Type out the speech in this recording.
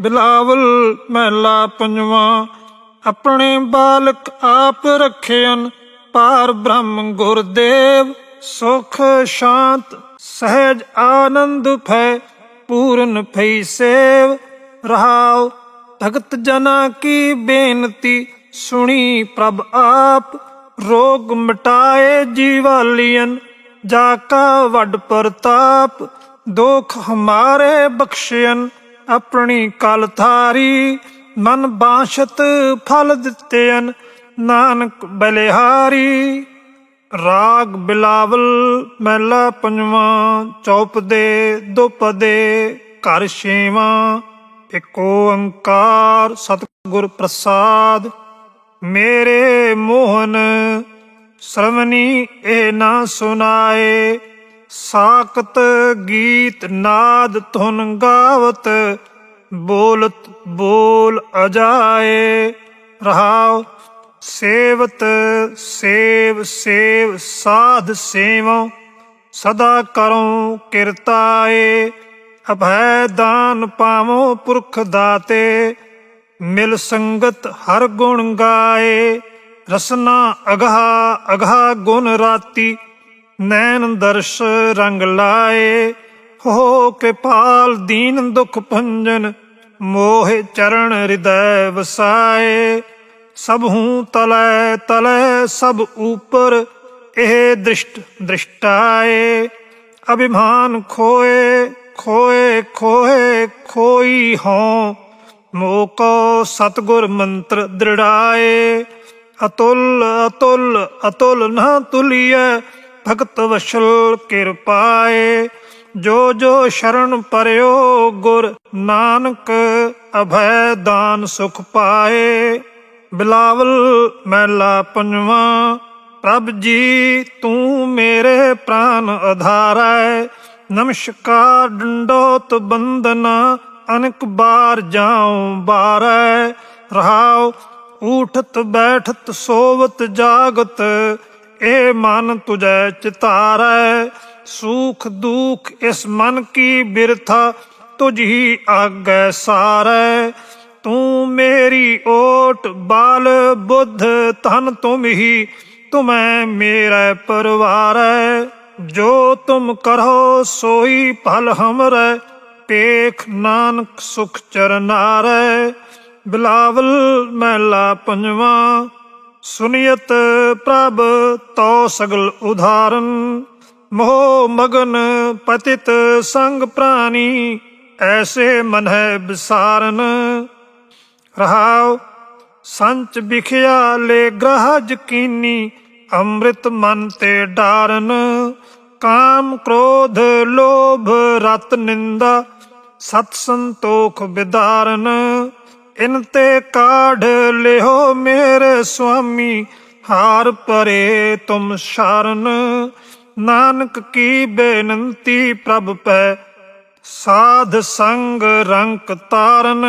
ਬਿਲਾਵਲ ਮਹਿਲਾ ਪੰਜਵਾਂ, ਆਪਣੇ ਬਾਲਕ ਆਪ ਰੱਖਿਆਨ ਪਾਰ ਬ੍ਰਹਮ ਗੁਰਦੇਵ, ਸੁਖ ਸ਼ਾਂਤ, ਸਹਿਜ ਆਨੰਦ ਭੈ, ਪੂਰਨ ਭਈ ਸੇਵ, ਰਹਾਉ, ਭਗਤ ਜਨਾ ਕੀ ਬੇਨਤੀ, ਸੁਣੀ ਪ੍ਰਭ ਆਪ, ਰੋਗ ਮਟਾਏ ਜੀਵਾਲੀਅਨ, ਜਾ ਕਾ ਵੱਡ ਪ੍ਰਤਾਪ, ਦੁਖ ਹਮਾਰੇ ਬਖਸ਼ਿਅਨ। ਆਪਣੀ ਕਲ ਥਾਰੀ ਮਨ ਬਾਸ਼ਤ ਫਲ ਦਿੱਤੇਨ ਨਾਨਕ ਬਲਿਹਾਰੀ। ਰਾਗ ਬਿਲਾਵਲ ਮਹਿਲਾ ਪੰਜਵਾਂ ਚੌਪਦੇ ਦੁਪਦੇ ਘਰ ਛੇਵਾਂ ਏਕ ਓੰਕਾਰ ਸਤਿਗੁਰ ਪ੍ਰਸਾਦ। ਮੇਰੇ ਮੋਹਨ ਸ਼ਰਵਨੀ ਇਹ ਨਾ ਸੁਨਾਏ ਸਾਕਤ ਗੀਤ ਨਾਦ ਧੁਨ ਗਾਵਤ, ਬੋਲਤ ਬੋਲ ਅਜਾਏ। ਰਹਾਉ, ਸੇਵਤ ਸੇਵ ਸੇਵ ਸਾਧ ਸੇਵੋ ਸਦਾ ਕਰਉ ਕਿਰਤਾਏ। ਅਭੈ ਦਾਨ ਪਾਵੋ ਪੁਰਖ ਦਾਤੇ, ਮਿਲ ਸੰਗਤ ਹਰ ਗੁਣ ਗਾਏ। ਰਸਨਾ ਅਗਹਾ ਅਗਹਾ ਗੁਣ ਰਾਤੀ ਨੈਣ ਦਰਸ਼ ਰੰਗ ਲਾਏ, ਹੋ ਕਿਰਪਾਲ ਦੀਨ ਦੁਖ ਭੰਜਨ, ਮੋਹਿ ਚਰਨ ਹਿਰਦੈ ਵਸਾਏ। ਸਭ ਹੂੰ ਤਲੈ ਤਲੈ ਸਭ ਉਪਰ, ਇਹ ਦ੍ਰਿਸ਼ਟ ਦ੍ਰਿਸ਼ਟਾਏ। ਅਭਿਮਾਨ ਖੋਏ ਖੋਏ ਖੋਏ, ਖੋਈ ਹੋ ਮੋਕੋ ਸਤਗੁਰ ਮੰਤਰ ਦ੍ਰਿੜਾਏ। ਅਤੁਲ ਅਤੁਲ ਅਤੁਲ ਨਾ ਤੁਲੀਐ ਭਗਤ ਵਸ਼ਲ ਕਿਰਪਾਏ, ਜੋ ਜੋ ਸ਼ਰਨ ਪਰਿਓ ਗੁਰ ਨਾਨਕ, ਅਭੈ ਦਾਨ ਸੁਖ ਪਾਏ। ਬਿਲਾਵਲ ਮਹਿਲਾ ਪੰਜਵਾਂ, ਪ੍ਰਭ ਜੀ ਤੂੰ ਮੇਰੇ ਪ੍ਰਾਨ ਆਧਾਰੈ ਨਮਸਕਾਰ ਡੰਡੋਤ ਬੰਦਨਾ ਅਨਕ ਬਾਰ ਜਾਉ ਬਾਰੈ। ਰਹਾਉ, ਊਠਤ ਬੈਠਤ ਸੋਵਤ ਜਾਗਤ ਇਹ ਮਨ ਤੁਝੈ ਚਿਤਾਰੈ, ਸੁਖ ਦੁਖ ਇਸ ਮਨ ਕੀ ਬਿਰਥਾ, ਤੁਝ ਹੀ ਆਗੈ ਸਾਰੈ। ਤੂੰ ਮੇਰੀ ਓਟ ਬਾਲ ਬੁੱਧ ਤਨ ਤੁਮ ਹੀ ਤੁਮੈ ਮੇਰਾ ਪਰਵਾਰੈ। ਜੋ ਤੁਮ ਕਰੋ ਸੋਈ ਭਲ ਹਮਰੈ, ਪੇਖ ਨਾਨਕ ਸੁਖ ਚਰਨਾਰੈ। ਬਿਲਾਵਲ ਮਹਿਲਾ ਪੰਜਵਾਂ ਸੁਨੀਅਤ ਪ੍ਰਭ ਤੋ ਸਗਲ ਉਧਾਰਨ, ਮੋਹ ਮਗਨ ਪਤਿਤ ਸੰਗ ਪ੍ਰਾਨੀ, ਐਸੇ ਮਨ ਹੈ ਵਿਸਾਰਨ ਰਹਾਉ, ਸੰਚ ਵਿਖਿਆ ਲੈ ਗ੍ਰਹ ਜਕੀਨੀ ਅੰਮ੍ਰਿਤ ਮਨ ਤੇ ਡਾਰਨ। ਕਾਮ ਕ੍ਰੋਧ, ਲੋਭ, ਰਤ ਨਿੰਦਾ, ਸਤ ਸੰਤੋਖ ਵਿਦਾਰਨ। ਇਨ ਤੇ ਕਾਢ ਲਿਓ ਮੇਰੇ ਸੁਆਮੀ ਹਾਰ ਪਰੇ ਤੁਮ ਸ਼ਰਨ। ਨਾਨਕ ਕੀ ਬੇਨਤੀ ਪ੍ਰਭ ਪੈ। ਸਾਧ ਸੰਗ ਰੰਕ ਤਾਰਨ।